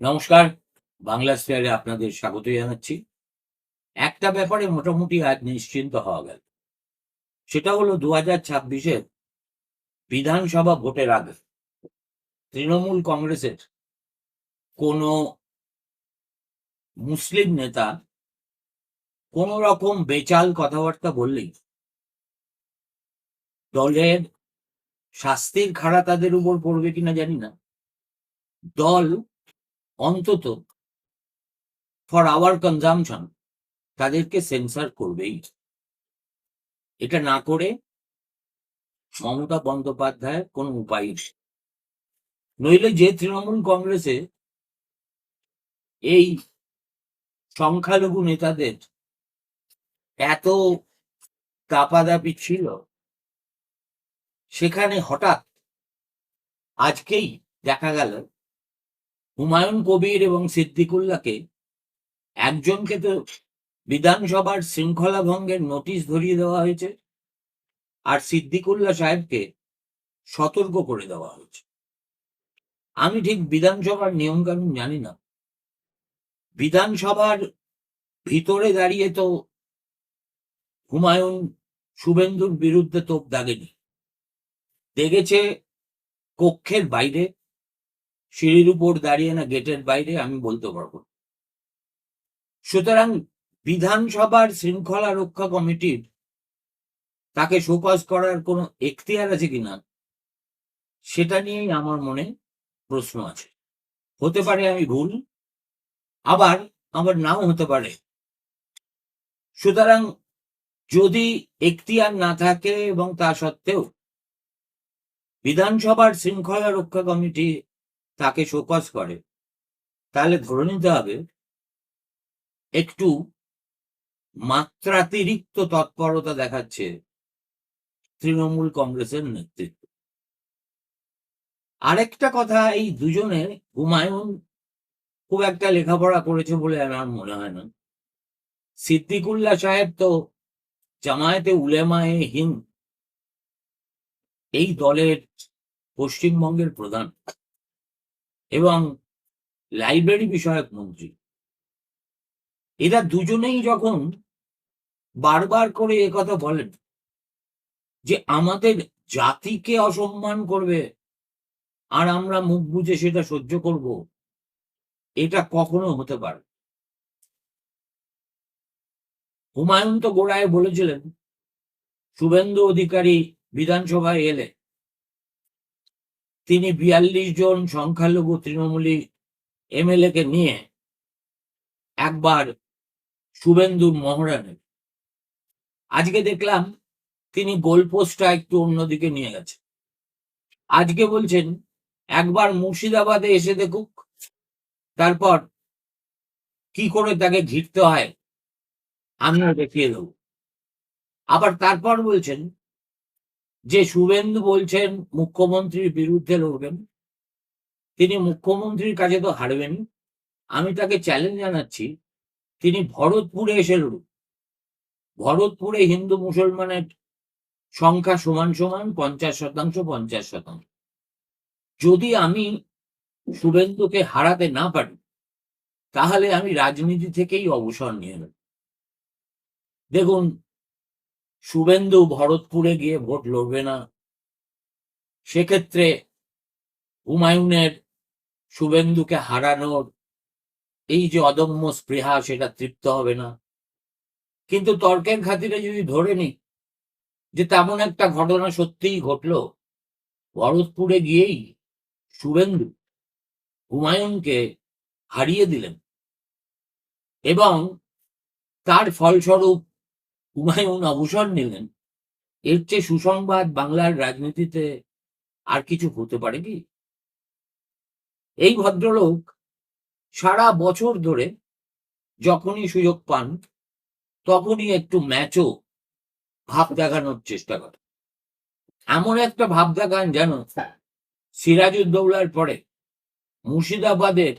নমস্কার, বাংলা স্পেয়ারে আপনাদের স্বাগত জানাচ্ছি। একটা ব্যাপারে মোটামুটি আজ নিশ্চিন্ত হওয়া গেল। সেটা হলো দু হাজার ছাব্বিশের বিধানসভা ভোটের আগে তৃণমূল কংগ্রেসের কোনো মুসলিম নেতা কোন রকম বেচাল কথাবার্তা বললেই দলের শাস্তির খাড়া তাদের উপর পড়বে কিনা জানি না। দল অন্তত ফর আওয়ার কনজামশন তাদেরকে সেন্সার করবেই। এটা না করে মমতা বন্দ্যোপাধ্যায়ের কোনো উপায় নেই। নইলে যে তৃণমূল কংগ্রেসে এই সংখ্যালঘু নেতাদের এত দাপাদাপি ছিল। সেখানে হঠাৎ আজকেই দেখা গেল, হুমায়ুন কবির এবং সিদ্দিকুল্লাহকে একজনকে তো বিধানসভার শৃঙ্খলা ভঙ্গের নোটিশ ধরিয়ে দেওয়া হয়েছে আর সিদ্দিকুল্লাহ সাহেবকে সতর্ক করে দেওয়া হয়েছে। আমি ঠিক বিধানসভার নিয়মকানুন জানি না। বিধানসভার ভিতরে দাঁড়িয়ে তো হুমায়ুন শুভেন্দুর বিরুদ্ধে তোপ দাগেনি দেখেছে কক্ষের বাইরে, সিঁড়ির উপর দাঁড়িয়ে না গেটের বাইরে, আমি বলতে পারব। সুতরাং বিধানসভার শৃঙ্খলা রক্ষা কমিটির তাকে শোকজ করার কোনো এখতিয়ার আছে কিনা, সেটা নিয়েই আমার মনে প্রশ্ন আছে হতে পারে আমি ভুল আবার আমার নাও হতে পারে। সুতরাং যদি এখতিয়ার না থাকে এবং তা সত্ত্বেও বিধানসভার শৃঙ্খলা রক্ষা কমিটি তাকে শোকজ করে, তাহলে ধরে নিতে হবে একটু মাত্রাতিরিক্ত তৎপরতা দেখাচ্ছে তৃণমূল কংগ্রেসের নেতৃত্ব। আরেকটা কথা, এই দুজনে হুমায়ুন খুব একটা লেখাপড়া করেছে বলে আমার মনে হয় না। সিদ্দিকুল্লাহ সাহেব তো জামায়াতে উলেমায়ে হিন্দ। এই দলের পশ্চিমবঙ্গের প্রধান এবং লাইব্রেরি বিষয়ক মন্ত্রী। এরা দুজনেই যখন বারবার করে কথা বলেন যে আমাদের জাতিকে অসম্মান করবে আর আমরা মুখ বুঝে সেটা সহ্য করব এটা কখনো হতে পারে হুমায়ুন তো গোড়ায় বলেছিলেন, শুভেন্দু অধিকারী বিধানসভায় এলে তিনি বিয়াল্লিশ জন সংখ্যালঘু তৃণমূলী এমএলএ কে নিয়ে একবার শুভেন্দুর মহড়া নেন আজকে দেখলাম তিনি গোলপোস্টটা একটু অন্যদিকে নিয়ে গেছে আজকে বলছেন, একবার মুর্শিদাবাদে এসে দেখুক তারপর কি করে তাকে ঘিরতে হয়, আমিও দেখিয়ে দেবো। আবার তারপর বলছেন যে শুভেন্দু বলছেন মুখ্যমন্ত্রীর বিরুদ্ধে লড়বেন, তিনি মুখ্যমন্ত্রীর কাছে তো হারবেন, আমি তাকে চ্যালেঞ্জ জানাচ্ছি, তিনি ভরতপুরে এসে লড়ুন। ভরতপুরে হিন্দু মুসলমানের সংখ্যা সমান সমান পঞ্চাশ শতাংশ পঞ্চাশ শতাংশ। যদি আমি শুভেন্দুকে হারাতে না পারি, তাহলে আমি রাজনীতি থেকেই অবসর নিয়ে নেব। দেখুন, শুভেন্দু ভরতপুরে গিয়ে ভোট লড়বে না। সেক্ষেত্রে হুমায়ুনের শুভেন্দুকে হারানোর এই যে অদম্য স্পৃহা, সেটা তৃপ্ত হবে না। কিন্তু তর্কের খাতিরে যদি ধরে নিই যে তেমন একটা ঘটনা সত্যিই ঘটলো, ভরতপুরে গিয়েই শুভেন্দু হুমায়ুনকে হারিয়ে দিলেন। এবং তার ফলস্বরূপ হুমায়ুন অবসর নিলেন। এর চেয়ে সুসংবাদ বাংলার রাজনীতিতে আর কিছু হতে পারে কি? এই ভদ্রলোক সারা বছর ধরে যখনই সুযোগ পান, তখনই একটু ম্যাচও ভাব দেখানোর চেষ্টা করে এমন একটা ভাব দেখান যেন সিরাজউদ্দৌলার পরে মুর্শিদাবাদের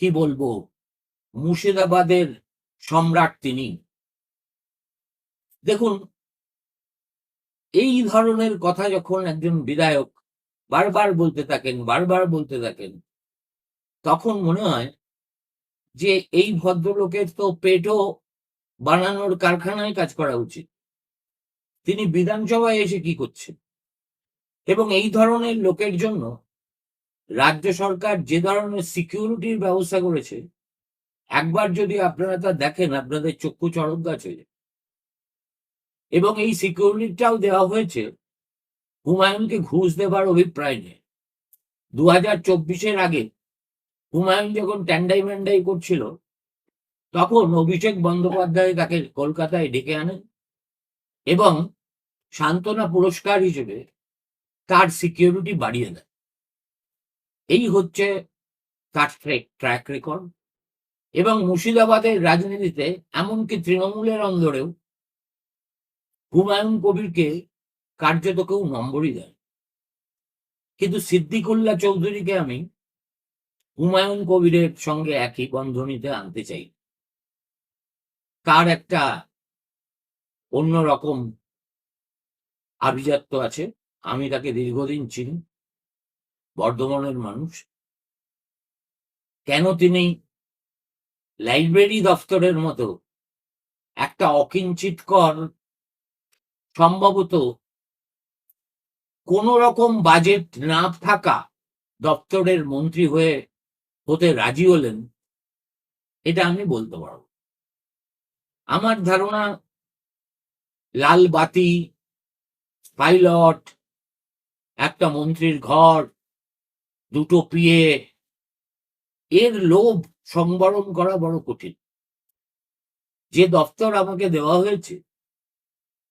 কি বলব? মুর্শিদাবাদের সম্রাট তিনি। দেখুন, এই ধরনের কথা যখন একজন বিধায়ক বারবার বলতে থাকেন, বারবার বলতে থাকেন, তখন মনে হয় যে এই ভদ্রলোকের তো পেটও বানানোর কারখানায় কাজ করা উচিত। তিনি বিধানসভায় এসে কি করছেন? এবং এই ধরনের লোকের জন্য রাজ্য সরকার যে ধরনের সিকিউরিটির ব্যবস্থা করেছে, একবার যদি আপনারা তা দেখেন, আপনাদের চক্ষু চড়ক গাছ হয়ে। এবং এই সিকিউরিটিটাও দেওয়া হয়েছে হুমায়ুনকে ঘুষ দেবার অভিপ্রায় নেই দু হাজার চব্বিশের আগে হুমায়ুন যখন ট্যান্ডাই ম্যান্ডাই করছিল, তখন অভিষেক বন্দ্যোপাধ্যায় তাকে কলকাতায় ডেকে আনেন এবং সান্ত্বনা পুরস্কার হিসেবে তার সিকিউরিটি বাড়িয়ে দেয়। এই হচ্ছে তার ট্র্যাক রেকর্ড এবং মুর্শিদাবাদের রাজনীতিতে এমনকি তৃণমূলের অন্দরেও হুমায়ুন কবিরকে কার্যত কেউ নম্বরই দেয় কিন্তু সিদ্দিকুল্লা চৌধুরীকে আমি হুমায়ুন কবিরের সঙ্গে একই বন্ধনীতে আনতে চাই। তার একটা অন্যরকম আভিজাত্য আছে। আমি তাকে দীর্ঘদিন চিনি। বর্ধমানের মানুষ। কেন তিনি লাইব্রেরি দফতরের মতো একটা অকিঞ্চিতকর সম্ভবত কোন রকম বাজেট না থাকা দপ্তরের মন্ত্রী হয়ে হতে রাজি হলেন, এটা আমি বলতে পারব। আমার ধারণা, লাল বাতি, পাইলট একটা মন্ত্রীর ঘর, দুটো পিয়ে। এর লোভ সংবরণ করা বড় কঠিন। যে দপ্তর আমাকে দেওয়া হয়েছে,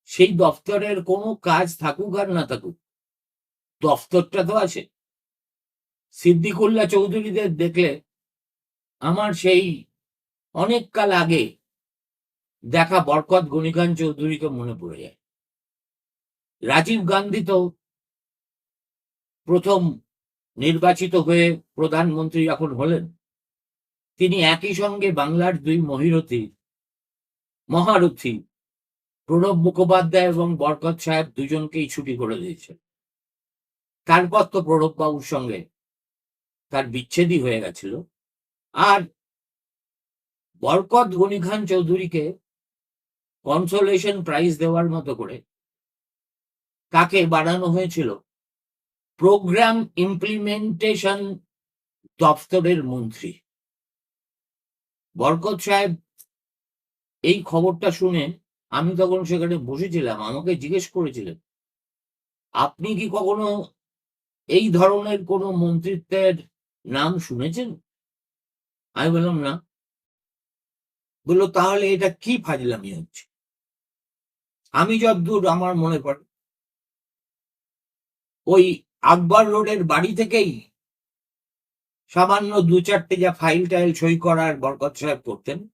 সেই দপ্তরের কোনো কাজ থাকুক আর না থাকুক দপ্তরটা তো আছে। সিদ্দিকুল্লা চৌধুরীদের দেখলে আমার সেই অনেক কাল আগে দেখা বরকত গণিকান চৌধুরীকে মনে পড়ে যায়। রাজীব গান্ধী তো প্রথম নির্বাচিত হয়ে প্রধানমন্ত্রী যখন হলেন। তিনি একই সঙ্গে বাংলার দুই মহিরথী, মহারথী, প্রণব মুখোপাধ্যায় এবং বরকত সাহেব দুজনকেই ছুটি করে দিয়েছেন। তারপর তো প্রণব বাবুর সঙ্গে তার বিচ্ছেদই হয়ে গেছিল। আর বরকত গনি খান চৌধুরীকে কনসোলেশন প্রাইজ দেওয়ার মতো করে তাকে বানানো হয়েছিল প্রোগ্রাম ইমপ্লিমেন্টেশন দপ্তরের মন্ত্রী বরকত সাহেব, এই খবরটা শুনে আমি তখন সেখানে বসেছিলাম, আমাকে জিজ্ঞেস করেছিলেন, আপনি কি কখনো এই ধরনের কোনো মন্ত্রিত্বের নাম শুনেছেন? আমি বললাম, না। বলল, তাহলে এটা কি ফাজলামি হচ্ছে? আমি যতদূর আমার মনে পড়ে, ওই আকবর রোডের বাড়ি থেকেই সামান্য দু চারটে যা ফাইল টাইল সই করার বরকত সাহেব করতেন।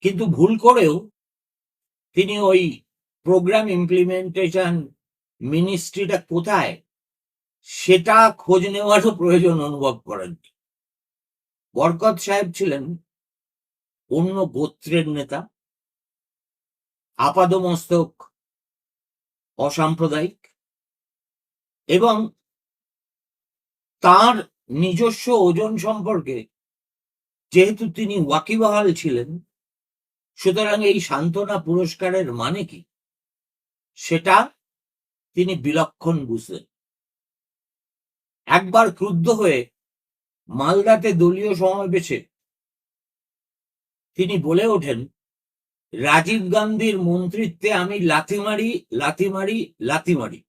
কিন্তু ভুল করেও তিনি ওই প্রোগ্রাম ইমপ্লিমেন্টেশন মিনিস্ট্রিটা কোথায়, সেটা খোঁজ নেওয়ারও প্রয়োজন অনুভব করেন। বরকত সাহেব ছিলেন অন্য গোত্রের নেতা, আপাদমস্তক অসাম্প্রদায়িক। এবং তার নিজস্ব ওজন সম্পর্কে যেহেতু তিনি ওয়াকিবহাল ছিলেন, সুতরাং এই সান্ত্বনা পুরস্কারের মানে কি? সেটা তিনি বিলক্ষণ বুঝলেন। একবার ক্রুদ্ধ হয়ে মালদাতে দলীয় সমাবেশে তিনি বলে ওঠেন, রাজীব গান্ধীর মন্ত্রিত্বে আমি লাথি মারি লাথি মারি লাথি মারি।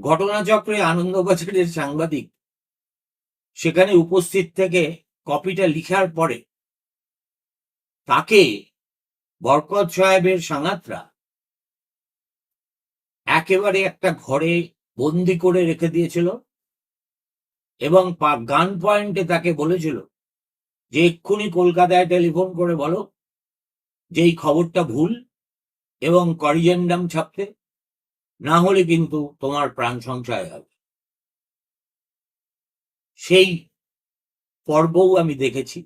ঘটনাচক্রে আনন্দবাজারের সাংবাদিক সেখানে উপস্থিত থেকে কপিটা লিখার পরে তাকে বরকত সাহেবের সাঙাতরা একেবারে একটা ঘরে বন্দি করে রেখে দিয়েছিল এবং গান পয়েন্টে তাকে বলেছিল যে এক্ষুনি কলকাতায় টেলিফোন করে বলো যে এই খবরটা ভুল এবং করিজেন্ডাম ছাপতে না হলে কিন্তু তোমার প্রাণ সংশয় হবে। সেই পর্বও আমি দেখেছি।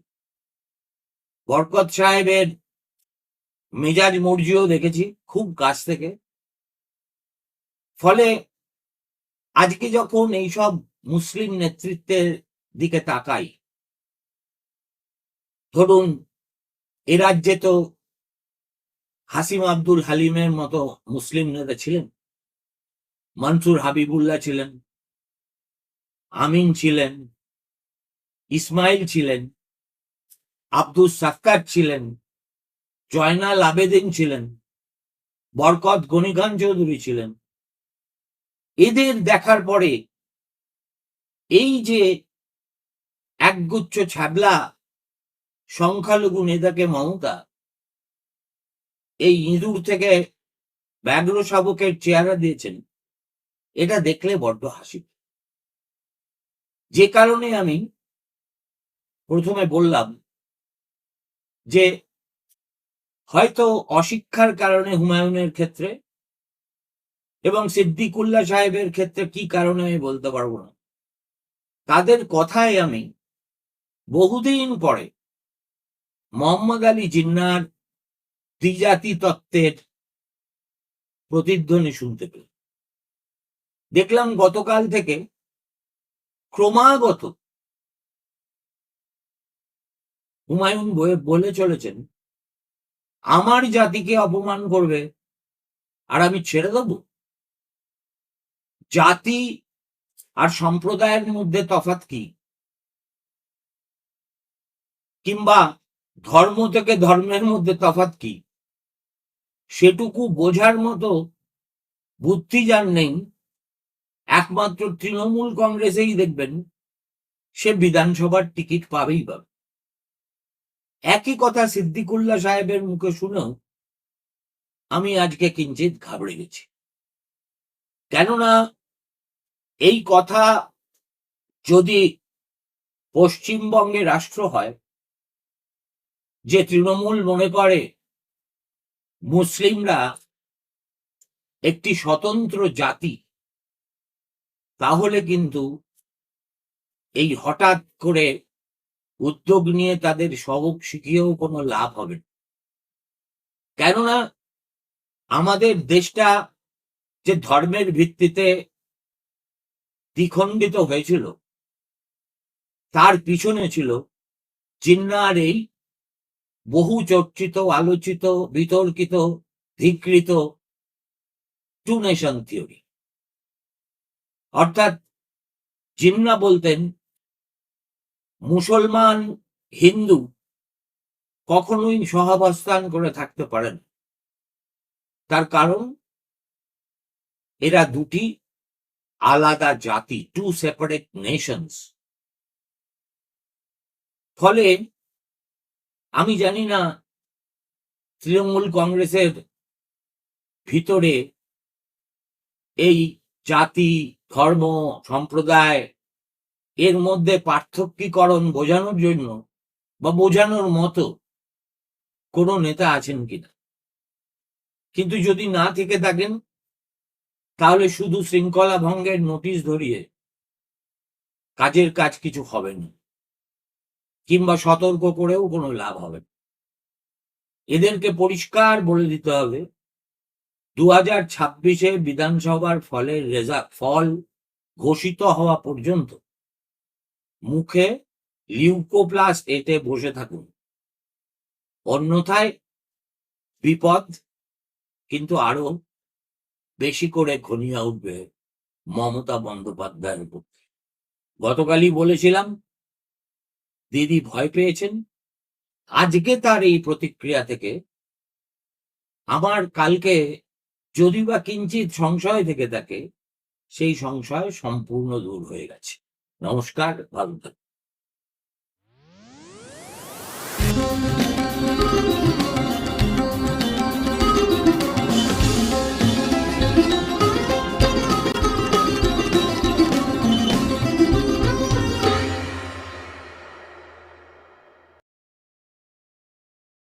বরকত সাহেবের মেজাজ মর্জিও দেখেছি খুব কাছ থেকে। ফলে আজকে যখন এইসব মুসলিম নেতৃত্বের দিকে তাকাই, ধরুন এ রাজ্যে তো হাসিম আব্দুল হালিমের মতো মুসলিম নেতা ছিলেন। মনসুর হাবিবুল্লাহ ছিলেন, আমিন ছিলেন, ইসমাইল ছিলেন আব্দুল সাক্কার ছিলেন, জয়নাল আবেদিন ছিলেন, বরকত গণিখান চৌধুরী ছিলেন। এদের দেখার পরে এই যে একগুচ্ছ ছাবলা সংখ্যালঘু নেতাকে মমতা, এই ইঁদুর থেকে ব্যাঘ্র শাবকের চেহারা দিয়েছেন। এটা দেখলে বড্ড হাসি যে কারণে আমি প্রথমে বললাম যে হয়তো অশিক্ষার কারণে হুমায়ুনের ক্ষেত্রে এবং সিদ্দিকুল্লাহ সাহেবের ক্ষেত্রে কি কারণে আমি বলতে পারব না। তাদের কথায় আমি বহুদিন পরে মোহাম্মদ আলী জিন্নার দ্বিজাতি তত্ত্বের প্রতিধ্বনি শুনতে পেলাম। দেখলাম গতকাল থেকে ক্রমাগত হুমায়ুন বলে চলেছেন, আমার জাতিকে অপমান করবে আর আমি ছেড়ে দেব। জাতি আর সম্প্রদায়ের মধ্যে তফাৎ কি? কিংবা ধর্ম থেকে ধর্মের মধ্যে তফাৎ কি? সেটুকু বোঝার মতো বুদ্ধি যার নেই একমাত্র তৃণমূল কংগ্রেসেই দেখবেন সে বিধানসভার টিকিট পাবেই পাবে। একই কথা সিদ্দিকুল্লাহ সাহেবের মুখে শুনেও আমি আজকে কিঞ্চিত ঘাবড়ে গেছি। কেননা এই কথা যদি পশ্চিমবঙ্গে রাষ্ট্র হয়, যে তৃণমূল মনে করে মুসলিমরা একটি স্বতন্ত্র জাতি তাহলে কিন্তু এই হঠাৎ করে উদ্যোগ নিয়ে তাদের সবক শিখিয়েও কোনো লাভ হবে না। কেননা আমাদের দেশটা যে ধর্মের ভিত্তিতে দ্বিখণ্ডিত হয়েছিল, তার পিছনে ছিল জিন্নার এই বহু চর্চিত আলোচিত, বিতর্কিত, ধিকৃত টু নেশন থিওরি। অর্থাৎ জিন্না বলতেন, মুসলমান হিন্দু কখনোই সহাবস্থান করে থাকতে পারেন তার কারণ, এরা দুটি আলাদা জাতি টু সেপারেট নেশনস ফলে আমি জানি না তৃণমূল কংগ্রেসের ভিতরে এই জাতি ধর্ম, সম্প্রদায়, এর মধ্যে পার্থক্যীকরণ বোঝানোর জন্য বা বোঝানোর মতো কোনো নেতা আছেন কিনা? কিন্তু যদি না থেকে থাকেন, তাহলে শুধু শৃঙ্খলা ভঙ্গের নোটিশ ধরিয়ে কাজের কাজ কিছু হবে না, কিংবা সতর্ক করেও কোনো লাভ হবে এদেরকে পরিষ্কার বলে দিতে হবে দু হাজার ছাব্বিশে বিধানসভার ফলের রেজাল্ট ফল ঘোষিত হওয়া পর্যন্ত মুখে লিউকোপ্লাস এতে বসে থাকুন। অন্যথায় বিপদ কিন্তু আরও বেশি করে ঘনিয়ে উঠবে মমতা বন্দ্যোপাধ্যায়ের উপর। গতকালই বলেছিলাম, দিদি ভয় পেয়েছেন। আজকে তার এই প্রতিক্রিয়া থেকে আমার কালকে যদি বা কিঞ্চিত সংশয় থেকে থাকে, সেই সংশয় সম্পূর্ণ দূর হয়ে গেছে। নমস্কার, ভালো থাকুন।